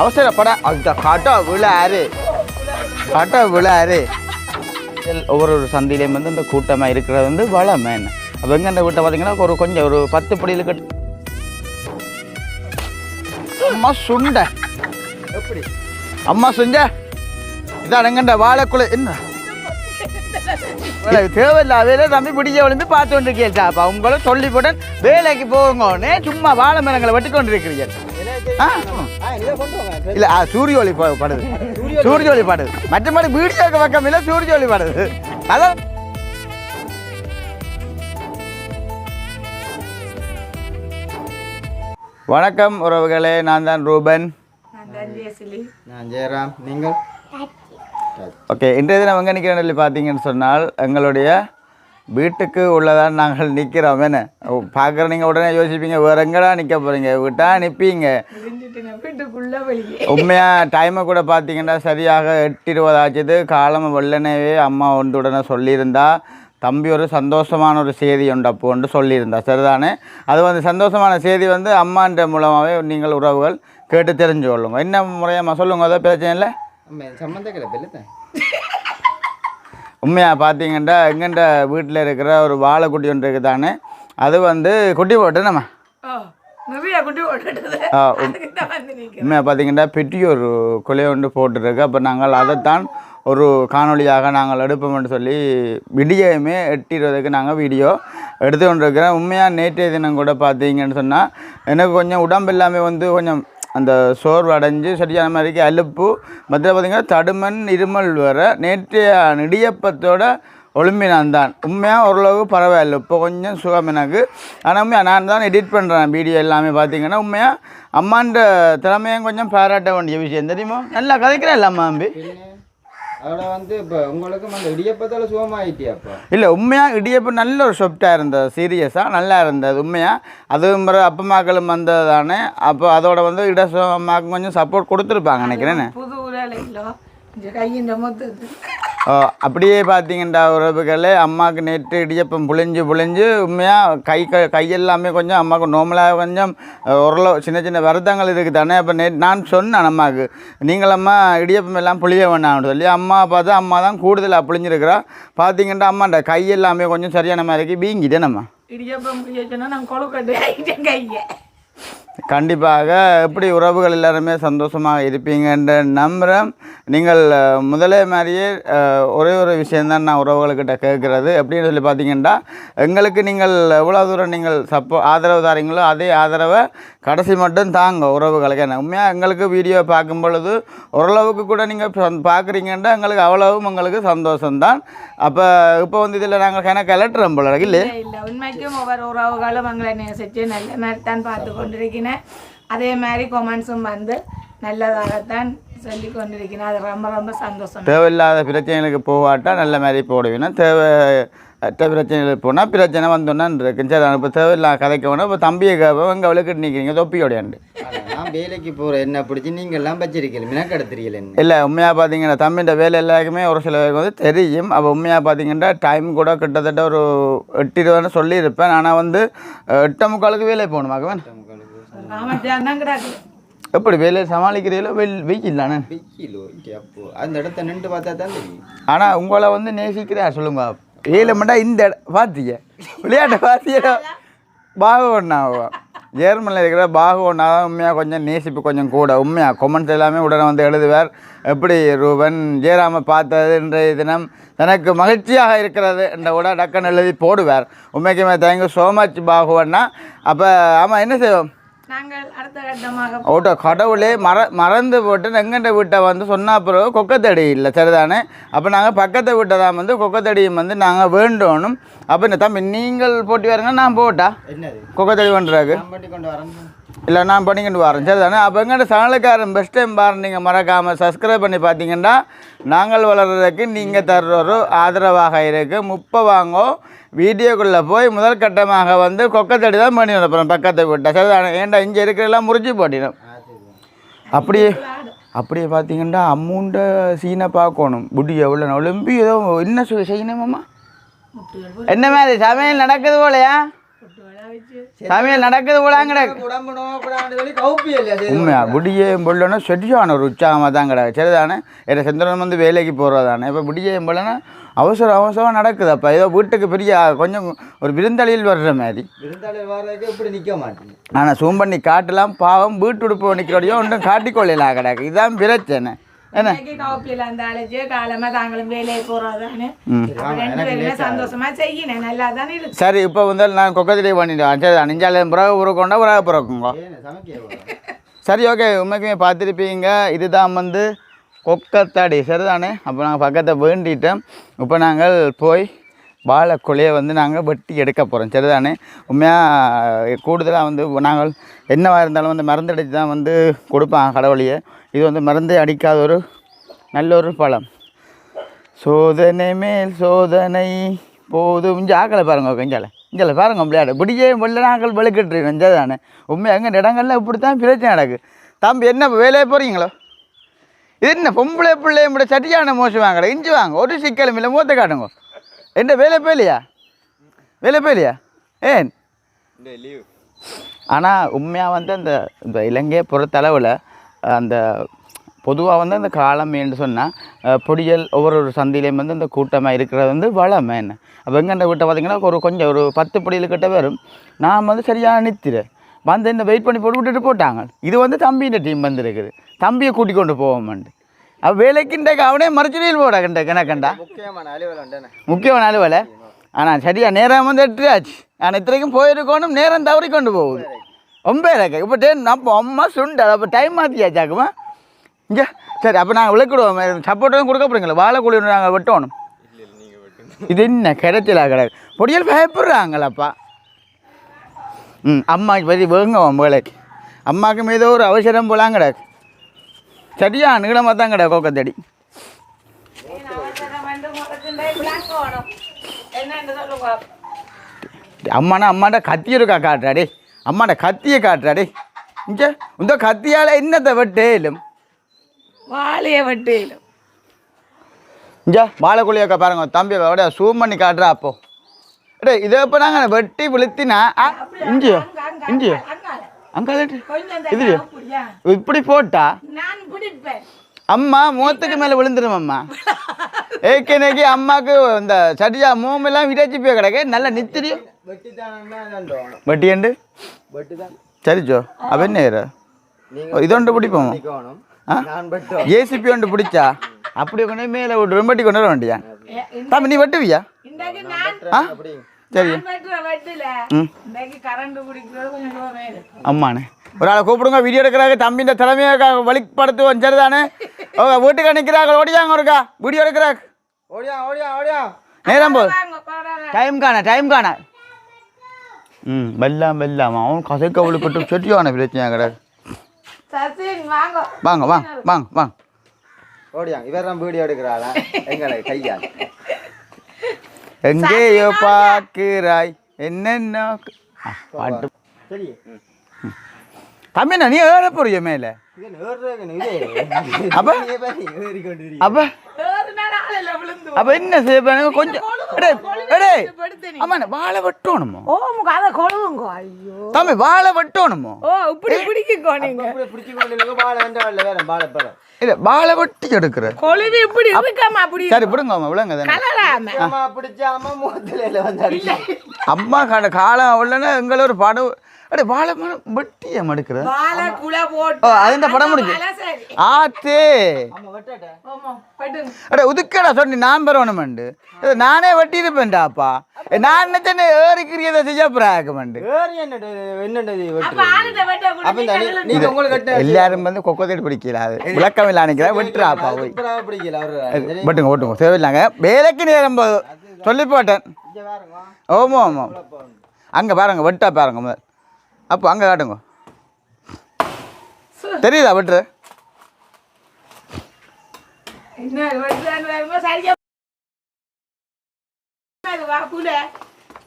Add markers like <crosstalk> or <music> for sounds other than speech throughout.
அவசரப்பட அந்த கட்ட விழாரு. கட்ட விழாரு. ஒவ்வொரு ஒரு சந்தையிலையும் வந்து இந்த கூட்டமாக இருக்கிறது வந்து வளம் என்ன? அப்போ எங்கே இந்த வீட்டை பார்த்தீங்கன்னா ஒரு கொஞ்சம் ஒரு பத்து படியில் கட்டு அம்மா சுண்ட. எப்படி? அம்மா செஞ்ச இதான் எங்கண்ட வாழைக்குள்ள என்ன? தேவையில்லாத வேலை தம்பி பிடிக்க விழுந்து பார்த்து கொண்டு இருக்கீங்க அப்போ உங்களை சொல்லி போட்டேன் வேலைக்கு போங்கன்னே சும்மா வாழை மரங்களை வெட்டி கொண்டு இல்ல ஆ, சூரிய ஒளி படுது. சூரிய ஒளி படுது. மற்றபடி வீடியோக்கு பக்கம் இல்ல சூரிய ஒளி படுது. அதான் வணக்கம் உறவுகளே நான் தான் ரூபன். நான் ஜெயராம். நீங்கள்? ஓகே இன்றைய தினம் எங்கே நிற்கிறேன் சொல்லி பார்த்தீங்கன்னு சொன்னால் எங்களுடைய வீட்டுக்கு உள்ளதான் நாங்கள் நிற்கிறோம் என்ன? பார்க்குற நீங்கள் உடனே யோசிப்பீங்க வேறு எங்கடா நிற்க போகிறீங்க விட்டா நிற்பீங்க வீட்டுக்குள்ள வெளியே. உண்மையாக டைமை கூட பார்த்தீங்கன்னா சரியாக எட்டு இருபது ஆச்சுது. காலம் வெள்ளனவே அம்மா ஒன்று உடனே சொல்லியிருந்தா. தம்பி ஒரு சந்தோஷமான ஒரு செய்தி உண்டு அப்போ ஒன்று சொல்லியிருந்தா. சரிதானே? அது வந்து சந்தோஷமான செய்தி வந்து அம்மான்ற மூலமாகவே நீங்கள் உறவுகள் கேட்டு தெரிஞ்சு கொள்ளுங்க. என்ன முறையம்மா சொல்லுங்க அதை பிரச்சனை இல்லை? சம்மந்தக்கலை பெல்லுதான் உண்மையாக பார்த்தீங்கன்னா எங்கண்ட வீட்டில் இருக்கிற ஒரு வாழைக்குட்டி ஒன்று இருக்குதானே அது வந்து குட்டி போட்டு நம்ம. குட்டி தான் உண்மையாக பார்த்தீங்கன்னா பெட்டி ஒரு கொலை ஒன்று போட்டுருக்கு. அப்போ நாங்கள் அதைத்தான் ஒரு காணொளியாக நாங்கள் எடுப்போம்னு சொல்லி விடியமே எட்டு இருபதுக்கு நாங்கள் வீடியோ எடுத்து கொண்டிருக்கிறோம் உண்மையாக நேற்றைய தினம் கூட பார்த்தீங்கன்னு சொன்னால் எனக்கு கொஞ்சம் உடம்பு எல்லாமே வந்து கொஞ்சம் அந்த சோர்வு அடைஞ்சு சரியான மாதிரிக்கு அலுப்பு. மற்ற பார்த்திங்கன்னா தடுமன் இருமல் வர நேற்றைய இடியப்பத்தோட ஒளிம்பினான் தான் உண்மையாக ஓரளவு பரவாயில்ல. இப்போ கொஞ்சம் சுகம் எனக்கு. ஆனால் உண்மையாக நான் தான் எடிட் பண்ணுறேன் வீடியோ எல்லாமே பார்த்தீங்கன்னா உண்மையாக அம்மான்ற திறமையும் கொஞ்சம் பாராட்ட வேண்டிய விஷயம். தெரியுமா? நல்லா கதைக்கிறேன் இல்லை அம்மா அம்பி அதோட வந்து இப்போ உங்களுக்கும் அந்த இடியப்பத்தால சுகமாயிட்டியா அப்போ இல்லை உண்மையாக இடியப்பம் நல்ல ஒரு சொப்டாக இருந்தது சீரியஸாக நல்லா இருந்தது உண்மையாக அதுவும் பிறகு அப்பமாக்களும் வந்தது தானே அப்போ அதோட வந்து இடசமாக்கும் கொஞ்சம் சப்போர்ட் கொடுத்துருப்பாங்க நினைக்கிறேன். புது இந்த கையின் மொத்தத்து அப்படியே பார்த்தீங்கன்னா உறவுகளே அம்மாவுக்கு நேற்று இடியப்பம் புழிஞ்சு புழிஞ்சு உண்மையாக கை க கையெல்லாமே கொஞ்சம் அம்மாவுக்கு நோமலாக கொஞ்சம் அஹ், ஓரளவு சின்ன சின்ன வருத்தங்கள் இருக்குது தானே அப்போ நே நான் சொன்னேன் அம்மாவுக்கு நீங்கள் அம்மா இடியப்பம் எல்லாம் புளிய வேணாம்னு சொல்லி அம்மா பார்த்தா அம்மா தான் கூடுதலாக புழிஞ்சிருக்கிறா. பார்த்தீங்கன்னா அம்மாண்ட கையெல்லாமே கொஞ்சம் சரியான மாதிரி வீங்கிட்டேன் நம்ம இடியப்பம் சொன்னா நான் கொழுக்கட்டை கையை கண்டிப்பாக எப்படி உறவுகள் எல்லாருமே சந்தோஷமாக இருப்பீங்கன்ற நம்புகிறேன் நீங்கள் முதலே மாதிரியே ஒரே ஒரு விஷயந்தான் நான் உறவுகள்கிட்ட கேட்குறது. எப்படின்னு சொல்லி பார்த்தீங்கன்னா எங்களுக்கு நீங்கள் எவ்வளோ தூரம் நீங்கள் சப்போ ஆதரவு தாரீங்களோ அதே ஆதரவை கடைசி மட்டும் தாங்க உறவுகளுக்கு. என்ன உண்மையாக எங்களுக்கு வீடியோ பார்க்கும் பொழுது ஓரளவுக்கு கூட நீங்கள் பார்க்குறீங்கன்னா எங்களுக்கு அவ்வளவும் எங்களுக்கு சந்தோஷம்தான். அப்போ இப்போ வந்து இதில் நாங்கள் கணக்கு கலட்டுறோம் போல இல்லை இல்லை. உண்மைக்கும் ஒவ்வொரு உறவுகளும் எங்களை நேசிச்சு நல்ல மாதிரி தான் பார்த்து கொண்டிருக்கிறேன் அதே மாதிரி கொமெண்ட்ஸும் வந்து நல்லதாகத்தான் சொல்லி கொண்டிருக்கிறேன் அது ரொம்ப ரொம்ப சந்தோஷம். தேவையில்லாத பிரச்சனைகளுக்கு போகாட்டா நல்ல மாதிரி போடுவேன் தேவை அற்ற பிரச்சனைகளுக்கு போனால் பிரச்சனை வந்தோன்னா இருக்கு. சரி இப்போ தேவையில்லாத கதைக்க வேணும் இப்போ தம்பியை கேட்போம். எங்கள் அவளுக்கு நிற்கிறீங்க தொப்பியோடையாண்டு நான் வேலைக்கு போகிற என்ன பிடிச்சி நீங்கள் எல்லாம் பச்சிருக்கீங்க மினக்கடத்துறீங்கள என்ன? இல்லை உண்மையாக பார்த்தீங்கன்னா தம்பின்ற வேலை எல்லாருக்குமே ஒரு சில பேருக்கு வந்து தெரியும். அப்போ உண்மையாக பார்த்தீங்கன்னா டைம் கூட கிட்டத்தட்ட ஒரு எட்டு இருபதுன்னு சொல்லியிருப்பேன். ஆனால் வந்து எட்டே முக்காலுக்கு வேலை போகணுமாக்குவேன் எப்படி வேலையை சமாளிக்கிறீங்களோ வெயில் வெயில் தானே? வெயிலோ அப்போ அந்த இடத்த நின்று பார்த்தா தான் தெரியும். ஆனால் உங்களை வந்து நேசிக்கிறா சொல்லுங்க. ஏழு மண்டா இந்த இட- பார்த்தீங்க விளையாட்டை பார்த்தீங்களா பாகவண்ணா ஜெர்மனில் இருக்கிற பாகவண்ணா தான் உண்மையாக கொஞ்சம் நேசிப்பு கொஞ்சம் கூட. உண்மையாக கொமெண்ட்ஸ் எல்லாமே உடனே வந்து எழுதுவார். எப்படி ரூபன் ஜெயராம பார்த்தது இன்றைய தினம்? எனக்கு மகிழ்ச்சியாக இருக்கிறது என்ற கூட டக்குன்னு எழுதி போடுவார். உண்மைக்குமே தேங்க்யூ ஸோ மச் பாகுவண்ணா அப்போ ஆமாம் என்ன செய்வோம்? ஓட்டோ கடவுளே மற மறந்து போட்டு எங்கண்ட வீட்டை வந்து சொன்ன பிறகு கொக்கத்தடி இல்லை சரிதானே? அப்போ நாங்கள் பக்கத்து வீட்டை தான் வந்து கொக்கத்தடியும் வந்து நாங்கள் வேண்டணும். அப்போ இந்த தம்பி நீங்கள் போட்டி வரங்க நான் போட்டா? என்னது? கொக்கத்தடி பண்ணுறாக்கு நான் பண்ணி கொண்டு வரேன். இல்லை நான் பண்ணிக்கிட்டு வரேன் சரிதானே? அப்போ எங்கள்கிட்ட சேனலுக்காரன் பெஸ்ட் டைம் பாரு நீங்கள் மறக்காமல் சப்ஸ்கிரைப் பண்ணி பார்த்தீங்கன்னா நாங்கள் வளர்கிறதுக்கு நீங்கள் தர்ற ஒரு ஆதரவாக இருக்குது முப்பை வாங்கோ வீடியோக்குள்ளே போய் முதல் கட்டமாக வந்து கொக்கத்தடி தான் பண்ணி அனுப்புகிறோம் பக்கத்தை விட்டா. சரிதானே ஏன்டா இங்கே இருக்கிறதெல்லாம் முறிச்சு போட்டினோம். அப்படியே அப்படியே பார்த்தீங்கன்னா அம்மூண்ட சீனை பார்க்கணும். புட்டி எவ்வளோ ஒலிம்பி ஏதோ என்ன சொல்லி செய்யணுமாம்மா என்ன மாதிரி சமையல் நடக்குது போலையா? சமையல் நடக்குது செய்து உண்மையா விடியம் பொல்லனா சரியான ஒரு உற்சாகமாக தான் கிடக்கு சரிதானே? என்ன செந்திரன் வந்து வேலைக்கு போகிறதானே இப்போ விடியம் பொல்லனா அவசரம் அவசரம் நடக்குது அப்போ ஏதோ வீட்டுக்கு பெரிய கொஞ்சம் ஒரு விருந்தளியில் வர்ற மாதிரி. விருந்தாளர் வர்றதுக்கு இப்படி நிக்க மாட்டேங்க ஆனால் சூம் பண்ணி காட்டலாம் பாவம் வீட்டு உடுப்பு நிற்கிறோடையோ ஒன்றும் காட்டிக்கொள்ளலாம் கிடக்கு இதுதான் பிரச்சனை. சரி இப்போ வந்து நான் கொக்கத்திலே பண்ணிட்டேன் சரி அணிஞ்சாலும் பிறகு பிறக்கொண்டா பிறகு பிறக்குங்க. சரி ஓகே உண்மைக்குமே பார்த்துருப்பீங்க இதுதான் வந்து கொக்கத்தாடி சரிதானே அப்போ நாங்கள் பக்கத்தை வேண்டிட்டோம் இப்போ நாங்கள் போய் வாழைக்குலையை வந்து நாங்கள் வெட்டி எடுக்க போகிறோம் சரிதானே? உண்மையாக கூடுதலாக வந்து நாங்கள் என்னவாக இருந்தாலும் வந்து மருந்து அடித்து தான் வந்து கொடுப்பாங்க கடவுளையே. இது வந்து மருந்து அடிக்காத ஒரு நல்ல ஒரு பழம். சோதனை மேல் சோதனை போதும். இங்கே ஆக்களை பாருங்க கஞ்சால இஞ்சால பாருங்க விளையாட. பிடிச்சே வெள்ள நாங்கள் வெளுக்கிட்டு இருக்கோம் தானே எங்கள் இடங்கள்ல இப்படி தான் பிரச்சனை நடக்கு. தம்பி என்ன வேலையே வேலையை போகிறீங்களோ இது என்ன பொம்பளை பிள்ளையும் கூட சட்டியான மோசம் வாங்கலை. இஞ்சி வாங்க ஒரு சிக்கலும் இல்லை மூத்த காட்டுங்க. என்ன வேலை போயிலையா? வேலை போயிலையா? ஏன்? ஆனால் உண்மையாக வந்து அந்த இந்த இலங்கையை பொறுத்தளவில் அந்த பொதுவாக வந்து அந்த காலம் என்று சொன்னால் பொடியல் ஒவ்வொரு ஒரு சந்தையிலையும் வந்து இந்த கூட்டமாக இருக்கிறது வந்து வளமை என்ன? அப்போ எங்கண்ட வீட்டை பார்த்தீங்கன்னா ஒரு கொஞ்சம் ஒரு பத்து பொடியல் கிட்ட வரும். நான் வந்து சரியாக நிறுத்திடுறேன் வந்து என்ன வெயிட் பண்ணி போட்டு விட்டுட்டு போட்டாங்க. இது வந்து தம்பியின் டீம் வந்துருக்குது தம்பியை கூட்டி கொண்டு போவோம்ண்டு வேலைக்குண்டக்கு அவனே மறைச்சிடியில் போடா கண்ட கணக்கண்டா முக்கியமான அலுவலை ஆனால் சரியா நேரம் வந்து எட்டாச்சு ஆனால் இத்தனைக்கும் போயிருக்கணும் நேரம் தவறி கொண்டு போகுது. ரொம்ப இருக்கு. இப்போ டேன் அப்போ அம்மா சுண்டல். அப்போ டைம் மாற்றியாச்சாக்குமா இங்கே சரி அப்போ நாங்கள் விளக்கிடுவோம். சப்போர்ட்டும் கொடுக்க போறீங்களா? வாழைக்குழி நாங்கள் வெட்டணும். இது என்ன கிடைச்சலா கிடக்கு? பொடியல் பயப்படுறாங்களப்பா. ம் அம்மா பற்றி வேங்குவோம் வேலைக்கு. அம்மாவுக்கு ஏதோ ஒரு அவசரம் போலாம் கிடக்கு. சரியா நீளமாக தான் விளங்கணும் என்னன்னு சொல்லுங்க அம்மானா அம்மாட்ட கத்தி இருக்கா காட்டுறாடே அம்மாட்ட கத்தியை காட்டுறாடே இங்கே இந்த கத்தியால் என்னத்தை வெட்டேலும் வாழைய வட்டியிலும் இங்கே வாழைக்குள்ளியக்கா பாருங்க தம்பி அப்படியே சூம் பண்ணி காட்டுறா அப்போ டே இதை இப்போ நாங்கள் வெட்டி விழுத்தினா ஆ இஞ்சியோ இஞ்சியோ அங்கே அப்படியா இப்படி போட்டா அம்மா முகத்துக்கு மேலே விழுந்துரும் அம்மா. ஏற்கனவே அம்மாவுக்கு இந்த சட்டியா மூமெல்லாம் விடாச்சி போய் கிடக்கு. நல்லா நித்திரியும் வெட்டி தான் சரிச்சோ அப்போ என்ன? இதொண்டு பிடிப்போம். ஏசிபி ஒன்று பிடிச்சா? அப்படி கொண்டு மேலே விட்டு ரொம்பட்டி கொண்டு வர வேண்டியா தம்பி நீ வெட்டுவியா? ஆ? சரி. நான் வெட்டுற வெட்டில. ம். அம்மாண்ணே ஒரு ஆளை கூப்பிடுங்க வீடியோ எடுக்கிறாங்க தம்பிஇந்த திறமையை வழிப்படுத்துவோம் சரிதானே? அவங்க வீட்டுக்கு நிற்கிறாங்க ஓடியாங்க ஒருக்கா வீடியோ எடுக்கிறாங்க. ஓடியா ஓடியா ஓடியா. நேரம் போது. டைம் காண டைம் காண. ம் வெல்லாம் வெல்லாம் அவன் கசைக்க அவளுக்கு செட்டியான பிரச்சனையா கிடையாது சசின் வாங்க. வாங்க வாங்க வாங்க ஓடியா இவர் தான் வீடியோ எடுக்கிறாளா? எங்களை கையால். எங்கேயோ பார்க்கிறாய் என்னென்ன. பாட்டு. சரி தம்பி என்ன நீ ஏற போறிய மேலே? இது நேர்றதுக்கு இது. அப்ப? என்ன செய்ய கொஞ்சம் வாழை வெட்டணுமோ? ஓ முக அதை கொழுவுங்க. ஐயோ. தம்பி வாழை வெட்டணுமோ? ஓ இப்படி பிடிக்கோ நீங்க. வாழை இல்ல வாழை வெட்டி எடுக்கிற. கொழுவி இப்படி இருக்காம அப்படி சரி பிடுங்க அம்மா தானே. கலராம. அம்மா பிடிச்சாம அம்மா கால காலம் உள்ளன எங்களை ஒரு படம் அடே வாழை மரம் வெட்டிய மடுக்கிற? வாழை குலை போட்டு ஓ அதுன்ற படம் முடிஞ்சு. ஆத்தே. அடே உதுக்கடா சொன்னி நான் பெறணுமெண்டு நானே வெட்டி இருப்பேன்டாப்பா நான் நினைச்சேன் ஏறிக்கிறத செய்ய பிராக்கமெண்டு ஏறி என்னது என்னது அப்ப ஆளுட வெட்ட கூட அப்ப இந்த நீ- நீங்க உங்களுக்கு கட்ட எல்லாரும் வந்து கொக்கத்தேடி பிடிக்கல அது. விளக்கம் இல்லை நினைக்கிறேன் வெட்டுறாப்பா போய். வெட்டுங்க வெட்டுங்க தேவையில்லைங்க. வேலைக்கு நேரம் போது சொல்லி போட்டேன். ஓமோ ஆமாம் அங்கே பாருங்க வெட்டா பாருங்க முதல். அப்போ அங்கே காட்டுங்க. தெரியுதா வெட்டுற? என்ன வெட்டுறான்னு வரும்போது சரியா அது வா கூட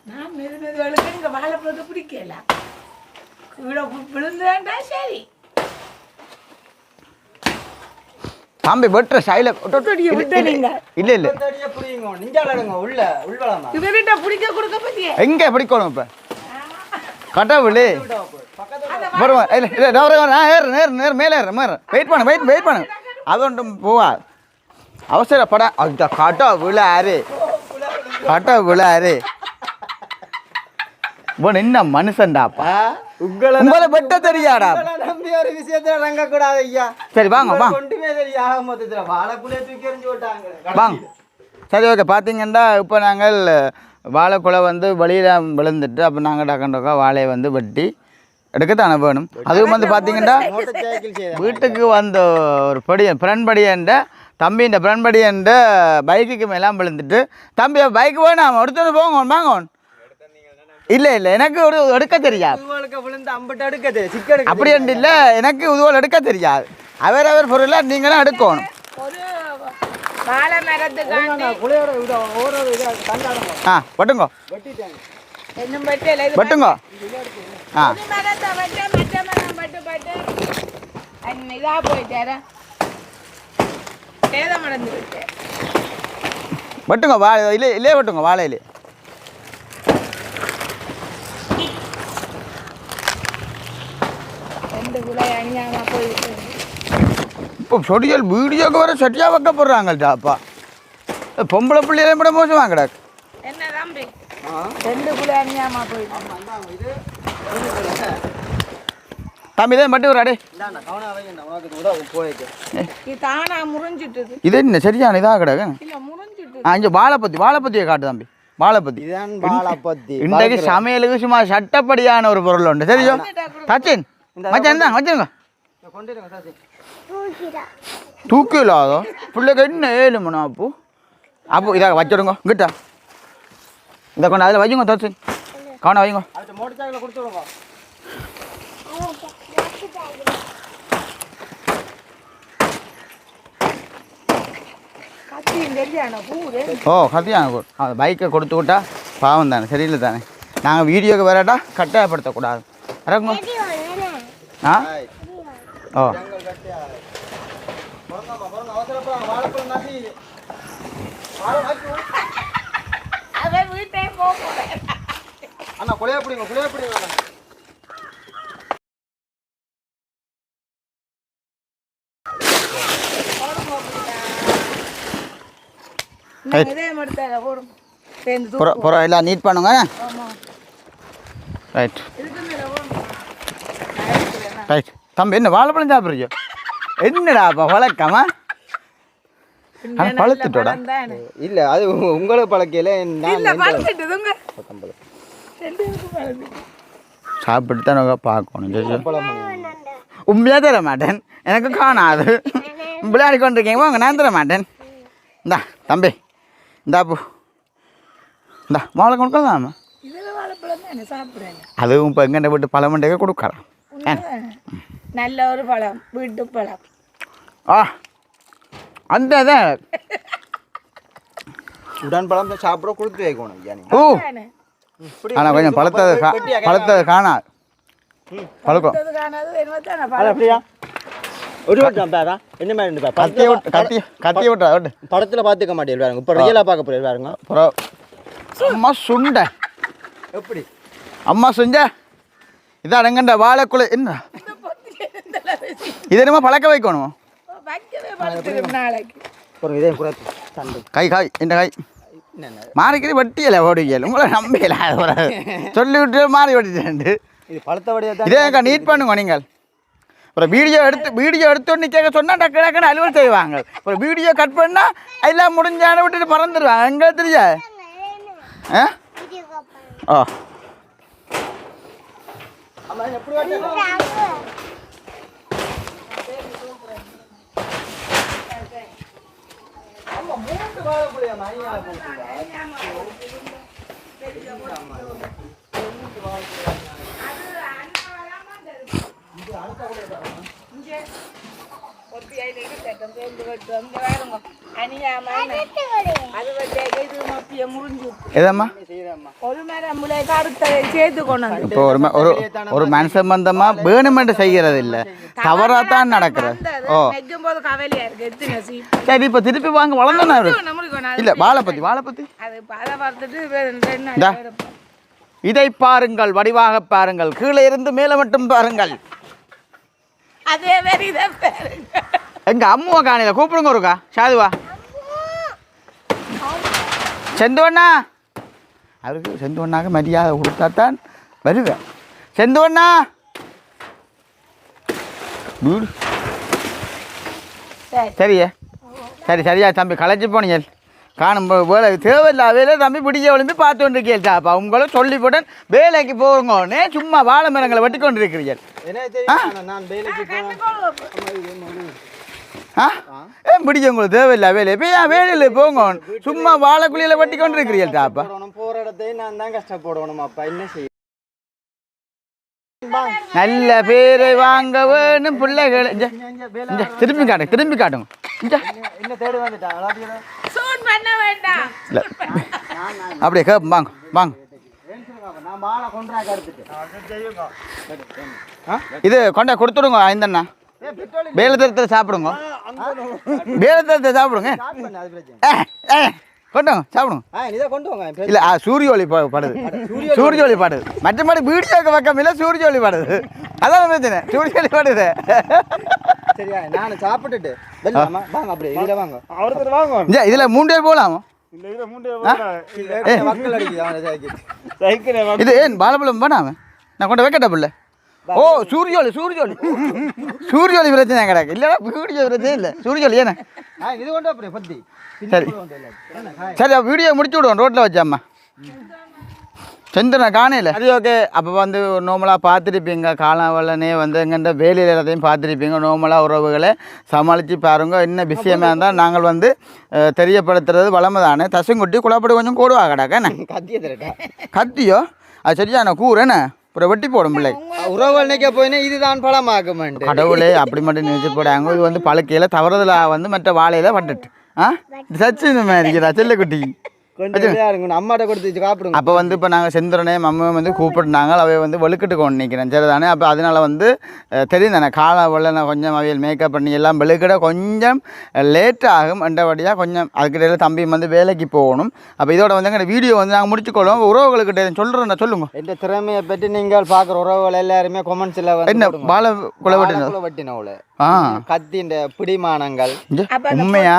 நான் மெது மெது வளர்க்க இங்க வாழை போட்டு பிடிக்கல. சரி. தம்பி வெட்டுற சைல விட்ட இல்லை இல்லை தடியா பிடிங்க உள்ள உள்வளமா பிடிக்க கொடுக்க பத்தியே. எங்கே பிடிக்கணும் இப்போ? கடவுளே. வருவா இல்லை இல்லை டவரை ஆ ஏறு நேர் நேர் மேலே ஏறு மேலே. வெயிட் பண்ணு வெயிட் வெயிட் பண்ணு. அது ஒன்றும் போவா. அவசரப்பட அந்த கட்ட விழாரு கட்ட விழாரு இவன் என்ன மனுஷன்டாப்பா உங்களை உங்களை வெட்ட தெரியாடா. நம்பி ஒரு விஷயத்துல இறங்க கூடாது ஐயா. சரி வாங்க வா கொண்டுமே தெரியாத மொத்தத்துல வாழைக்குள்ளே தூக்கி எறிஞ்சு விட்டாங்க வாங்க. சரி ஓகே பார்த்தீங்கன்னா இப்போ நாங்கள் வாழைக்குலை வந்து வழியில் விழுந்துட்டு அப்போ நாங்கள் டக்கண்டோக்கா வாழையை வந்து வெட்டி எடுக்கத்தானே வேணும்? அதுவும் வந்து பார்த்தீங்கன்னா வீட்டுக்கு வந்த ஒரு படியன் ஃப்ரெண்ட் தம்பி தம்பின்ற ஃப்ரெண்ட் படியன்ட பைக்குக்கு மேலாம் விழுந்துட்டு தம்பி பைக் வேணாம் எடுத்துட்டு போங்க வாங்க இல்லை இல்லை எனக்கு ஒரு எடுக்க தெரியாது. அப்படி என்று இல்லை எனக்கு உதுவோல் எடுக்க தெரியாது. அவர் அவர் பொருளை நீங்களாம் எடுக்கணும். வாழை மரத்துக்காண்டி புளியோட இது ஒரு இது கண்டாடம் ஆ வெட்டுங்கோ. வெட்டிட்டாங்க. இன்னும் வெட்டல இது வெட்டுங்கோ. ஆ. மரத்தை வெட்ட மற்ற மரம் பட்டு பட்டு. அன்னை இதா போயிட்டாரா சேதம் அடைந்து விட்டேன் வெட்டுங்க வாழை இல்லை இல்லையே வெட்டுங்க வாழையிலே. ரெண்டு கிலோ அணியாம போயிட்டு இப்போ சொடியல் வீடியோக்கு வர சட்டியாக வைக்க போடுறாங்கள்டா அப்பா பொம்பளை பிள்ளைகளை கூட மோசமாக கிடக்கு. என்ன தம்பி ரெண்டு தம்பி தான் மட்டும் இது என்ன சரியான இதாக கிடக்கு? ஆ இங்கே வாழைப்பத்தி வாழைப்பத்தியை காட்டு தம்பி. வாழைப்பத்தி. இன்றைக்கு சமையலுக்கு சும்மா சட்டப்படியான ஒரு பொருள் உண்டு. சரியோ? சச்சின் மச்சான் தான் வச்சுருங்க கொண்டுருங்க சாசி தூக்கி இல்லாதோ பிள்ளைக்கு என்ன ஏழு மணி அப்போ? அப்போ இதாக வச்சிடுங்க கிட்ட இதை கொண்டு அதில் வையுங்க தச்சு கவனம் பூரு ஓ அந்த பைக்கை கொடுத்து விட்டா பாவம் தானே சரியில்லை தானே. நாங்கள் வீடியோக்கு வராட்டா கட்டாயப்படுத்தக்கூடாது. இறக்குங்க ஆ? ஓ. அவன் வீட்டே போக அண்ணா குழையா பிடிங்க குழையா பிடிங்க எல்லாம் நீட் பண்ணுங்க. ரைட் ரைட் தம்பி என்ன வாழைப்பழம் சாப்பிட்றீங்க என்னடா அப்போ வழக்கமா? ஆனால் பழுத்துட்டோடா. இல்ல அது உ- உங்களுக்கு பழக்கையில சாப்பிட்டு தான் பார்க்கணும். உண்மையாக தர மாட்டேன். எனக்கு காணாது. விளையாடி கொண்டிருக்கீங்க வாங்க நான் தர மாட்டேன். இந்தா தம்பி இந்தா பூ. இந்தா வாழை கொடுக்கலாமா அதுவும் இப்போ எங்கெண்ட விட்டு பழமண்டைக்கு கொடுக்கலாம். உண்மைதானே? நல்ல ஒரு பழம் வீட்டு பழம். ஆ. அந்த தான் உடன் பழம் சாப்பிட கொடுத்து வைக்கணும் ஓ? ஆனால் கொஞ்சம் பழத்தது கா பழத்தது காணாது பழுக்கம். ஒரு வட்டம் பேரா என்ன மாதிரி. கத்தியை விட்டு கத்தி கத்தியை விட்டு. விட்டு படத்துல பாத்துக்க மாட்டேன் பாருங்க. இப்ப ரியலா பார்க்க போறேன் பாருங்க. அப்புறம் அம்மா சுண்டை. எப்படி? அம்மா சுஞ்ச இதான் எங்கண்ட வாழைக்குலை. என்ன? இது என்னமோ பழக்க வைக்கணும்? நாளைக்கு. ஒரு இதே கை காய் இந்த கை. என்னென்ன? மாறிக்கிட்டு வெட்டியலை ஓடிக்கல உங்களை நம்பியல சொல்லி விட்டு மாறி வெட்டிட்டேன் இது பழத்தை வடியா தான் இதே எங்க நீட் பண்ணுங்க நீங்கள். அப்புறம் வீடியோ எடுத்து வீடியோ எடுத்தோன்னு கேட்க சொன்னால் டக்கு டக்குன்னு அலுவல் செய்வாங்க. அப்புறம் வீடியோ கட் பண்ணால் எல்லாம் முடிஞ்சான விட்டுட்டு பறந்துடுவாங்க எங்கே தெரியா ஆ? ஓ. ஒரு மரம் முளை கருத்ததை சேர்த்து கொண்டு வந்து இப்போ ஒரு ஒரு ஒரு மனுஷ சம்பந்தமாக வேணுமென்று செய்கிறது இல்லை தவறாக தான் நடக்கிறது. ஓ. சரி இப்போ திருப்பி வாங்க அது இல்லை வாழைப்பத்தி. இதை பாருங்கள் வடிவாக பாருங்கள். கீழே இருந்து மேலே மட்டும் பாருங்கள். அதே மாதிரி இதை பாருங்க. எங்க அம்முவை காணையில கூப்பிடுங்க ஒருக்கா சாதுவா செந்துவண்ணா அவருக்கு செந்துவண்ணாக்கு மரியாதை கொடுத்தா தான் வருவேன். செந்துவண்ணா வீடு. சரி. சரியே. சரி சரியா தம்பி. களைச்சி போனீங்க. காணும் வேலை தேவையில்லா வேலை தம்பி பிடிக்க ஒளிம்பி பார்த்து கொண்டு இருக்கீங்கப்பா உங்களும் சொல்லி போட்டேன் வேலைக்கு போங்கன்னே சும்மா வாழை மரங்களை வெட்டி கொண்டு இருக்கிறீர்கள் என்ன தெரியும் நான் வேலைக்கு ஆ? ஏன் பிடிக்க உங்களுக்கு தேவையில்லை? வேலை இப்போ ஏன் வேலையில் போங்க? சும்மா வாழைக்குழியில் வெட்டி கொண்டு இருக்கிறீங்கப்பா போடணும் போற இடத்தையும் நான் தான் கஷ்டப்படணும் அப்பா. என்ன செய்ய நல்ல பேரை வாங்க வேணும் பிள்ளைகள். திரும்பி காட்டுங்க திரும்பி காட்டுங்க. அப்படியே கேப் வாங்க வாங்க. இது கொண்டா கொடுத்துடுங்க ஐந்தண்ணா. வேலை தரத்தில் சாப்பிடுங்க. வேலை தரத்தில் சாப்பிடுங்க. கொண்டாங்க சாப்பிடுங்க. கொண்டு வாங்க இல்லை ஆ சூரிய ஒளி படுது. சூரிய ஒளி படுது. மற்றபடி வீடியோக்கு பக்கம் இல்லை சூரிய ஒளி படுது. அதான் பிரச்சனை. சூரிய ஒளி படுது. சரியா நான் சாப்பிட்டுட்டு வாங்க அப்படியே இதுல வாங்க. வாங்க இதில் மூணு பேர் போகலாமா இதை ஏன் பாலப்பழம் பண்ணாம நான் கொண்டு வைக்கட்ட பிள்ளை? ஓ சூரியொலி சூரியொலி. சூரியொலி பிரச்சனை கிடக்கு. இல்லைடா வீடியோ பிரச்சனை இல்லை. சூரியொலி ஏன்னா இது கொண்டு அப்படியே பத்தி. சரி. சரி வீடியோ முடிச்சு விடுவோம். ரோட்டில் வச்சாம்மா. செந்திரன் காணையில் சரி ஓகே அப்போ வந்து நோமலாக பார்த்துருப்பீங்க. காலம் வல்லனே வந்து எங்கள்கிட்ட வேலையில் எல்லாத்தையும் பார்த்துருப்பீங்க. நோமலாக உறவுகளை சமாளித்து பாருங்க. என்ன விஷயமா இருந்தால் நாங்கள் வந்து தெரியப்படுத்துறது வளமை தானே தசங்குட்டி குழப்படி கொஞ்சம் கூடுவா கிடக்கண்ணே கத்திய? அது சரியான கூறு என்ன? அப்புறம் வெட்டி போடும் பிள்ளை. உறவுகள் நினைக்க போயினா இதுதான் பழமாக்குமெண்டு கடவுளே அப்படி மட்டும் நினைச்சு போடாங்க இது வந்து பழுக்கையில் தவறுதலா வந்து மற்ற வாழையில பட்டுட்டு. ஆ? சச்சு இந்த மாதிரி இருக்கிறா செல்லக்குட்டி. அப்போ வந்து இப்போ நாங்கள் செந்திரனே மம்மா வந்து கூப்பிட்டுனாங்க. அவை வந்து வெளுக்கிட்டு கொண்டு நிற்கிறேன் சரி தானே அப்போ அதனால வந்து தெரியும் தானே காலை வெள்ளனை கொஞ்சம் அவையில் மேக்கப் பண்ணி எல்லாம் வெளுக்கிட கொஞ்சம் லேட் ஆகும். என்றபடியாக கொஞ்சம் அதுக்கிடையில் தம்பி வந்து வேலைக்கு போகணும். அப்போ இதோட வந்து எங்கள் வீடியோ வந்து நாங்கள் முடிச்சுக்கொள்வோம். உறவுகளுக்கிட்ட சொல்கிறேன் சொல்லுங்க. எந்த திறமையை பற்றி நீங்கள் பார்க்குற உறவுகள் எல்லாருமே கொமெண்ட்ஸில் வந்து என்ன பால குலவட்டின வாழைக்குலை வெட்டினவுல ஆ. கத்தின்ற பிடிமானங்கள். உண்மையா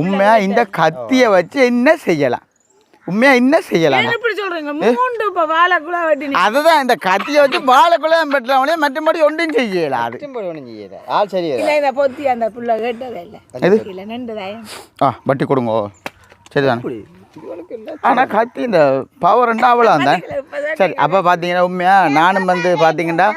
உண்மையா இந்த கத்தியை வச்சு என்ன செய்யலாம்? உண்மையா என்ன செய்யலாம் ஏன் இப்படி சொல்றீங்க? மூண்டு இப்ப வாழைக்குள்ள வெட்டி அதுதான் இந்த கத்தியை வச்சு வாழைக்குள்ள பெற்றவனே மற்றபடி ஒன்றும் செய்யலாம் அது. ஒன்றும் செய்யல. ஆள் சரி இல்ல இந்த பொத்தி அந்த புள்ள கேட்டதே இல்ல. இல்ல நின்று தாயம் ஆ வட்டி கொடுங்க. சரிதானே? ஆனால் கத்தி இந்த பவர் ரெண்டு அவ்வளோ தான். சரி அப்போ பார்த்தீங்கன்னா உண்மையா நானும் வந்து பார்த்தீங்கன்னா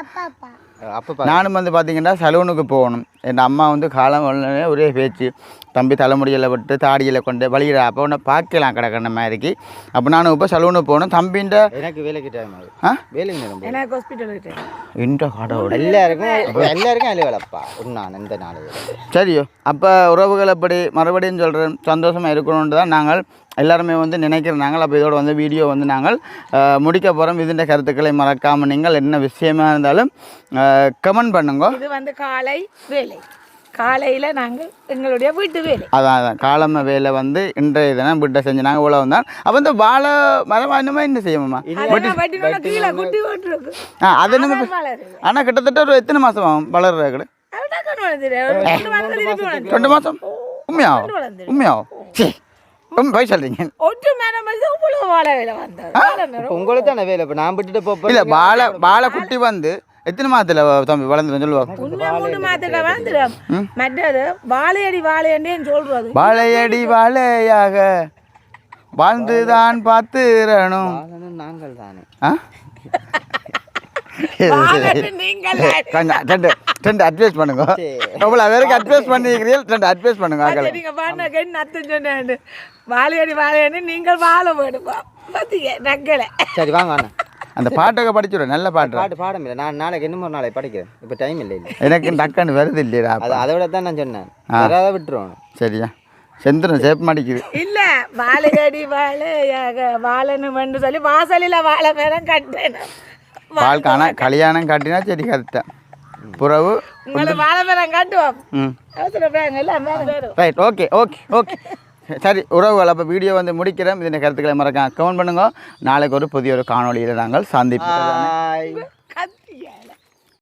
அப்போ நானும் வந்து பார்த்தீங்கன்னா சலூனுக்கு போகணும். என் அம்மா வந்து காலம் ஒரே பேச்சு. தம்பி தலைமுடியில் விட்டு தாடியில் கொண்டு வலிகிற அப்போ உன்னை பார்க்கலாம் கிடக்கிற மாதிரிக்கு. அப்போ நானும் இப்போ சலூனுக்கு போகணும். தம்பின்ற எனக்கு வேலைக்கு டைம் ஆகுது. ஆ? வேலைக்கு நேரம் போகுது. எனக்கு ஹாஸ்பிட்டல் கிட்ட இந்த கடவுள். எல்லாருக்கும் எல்லாருக்கும் அலை வேலைப்பா உண்ணான் இந்த நாள். சரியோ. அப்போ உறவுகள் அப்படி மறுபடியும் சொல்கிறேன் சந்தோஷமாக இருக்கணும்னு தான் நாங்கள் எல்லாருமே வந்து நினைக்கிறோம். நாங்கள் அப்போ இதோட வந்து வீடியோ வந்து நாங்கள் முடிக்க போகிறோம் இதுன்ற கருத்துக்களை மறக்காமல் நீங்கள் என்ன விஷயமா இருந்தாலும் கமெண்ட் பண்ணுங்க. இது வந்து காலை வேலை. காலையில நாங்கள் எங்களுடைய வீட்டு வேலை. அதான் அதான். காலம வேலை வந்து இன்றைய தினம் வீட்டை செஞ்சு நாங்கள் இவ்வளோ வந்தோம் அப்போ இந்த வாழை மரம் அந்த மாதிரி என்ன கீழே குட்டி போட்டுருக்கு. ஆ அது நம்ம ஆனால் கிட்டத்தட்ட ஒரு எத்தனை மாதம் ஆகும் வளர்ற கடை ரெண்டு மாதம் உண்மையாகும் உண்மையாகும் சரி ரொம்ப போய் ஒட்டு வாழை வேலை வந்தது. உங்களுக்கு தானே வேலை? இப்போ நான் விட்டுட்டு போப்ப இல்லை வாழை வாழை குட்டி வந்து எத்தனை மாதத்தில் தம்பி வளர்ந்துடும் சொல்லுவாங்க உண்மை மூணு மாதத்துல வந்துடும் மற்றது வாழையடி வாழையண்டேன்னு சொல்றது. வாழையடி வாழையாக வாழ்ந்துதான் பார்த்துறணும் நாங்கள் தானே. ஆ? நீங்கள் <laughs> ரெண்டு அட்வைஸ் பண்ணுங்க. எவ்வளோ பேருக்கு அட்வைஸ் பண்ணிக்கிறீர்கள்? ரெண்டு அட்வைஸ் பண்ணுங்க ஆக்கள். நீங்க பாருங்க அத்தம் சொன்னேன். வாழையடி வாழையன்னு நீங்கள் வாழ வேணுமா. பார்த்தீங்க நக்கலை. சரி வாங்க அந்த பாட்டை படிச்சுடுறேன் நல்ல பாட்டு. பாட்டு பாடம் இல்லை. நான் நாளைக்கு இன்னும் ஒரு நாளைக்கு படிக்கிறேன். இப்போ டைம் இல்லை இல்லை. எனக்கு டக்குன்னு வருது இல்லையா அது அதை விட தான் நான் சொன்னேன். வராத விட்டுருவோம். சரியா? செந்திரன் சேப் மாடிக்குது இல்ல வாழையடி வாழையாக வாழணும் சொல்லி வாசலில வாழை மரம் கட்டேன் பால் காண கல்யாணம் காட்டினா சரி கரெக்டாக புறவு உங்களை வாழை மரம் காட்டுவோம். ரைட் ஓகே ஓகே ஓகே சரி உறவுகள் அப்போ வீடியோ வந்து முடிக்கிறோம் இதன் கருத்துக்களை மறக்காம கமெண்ட் பண்ணுங்க. நாளைக்கு ஒரு புதிய ஒரு காணொளியில் நாங்கள் சந்திப்போம்.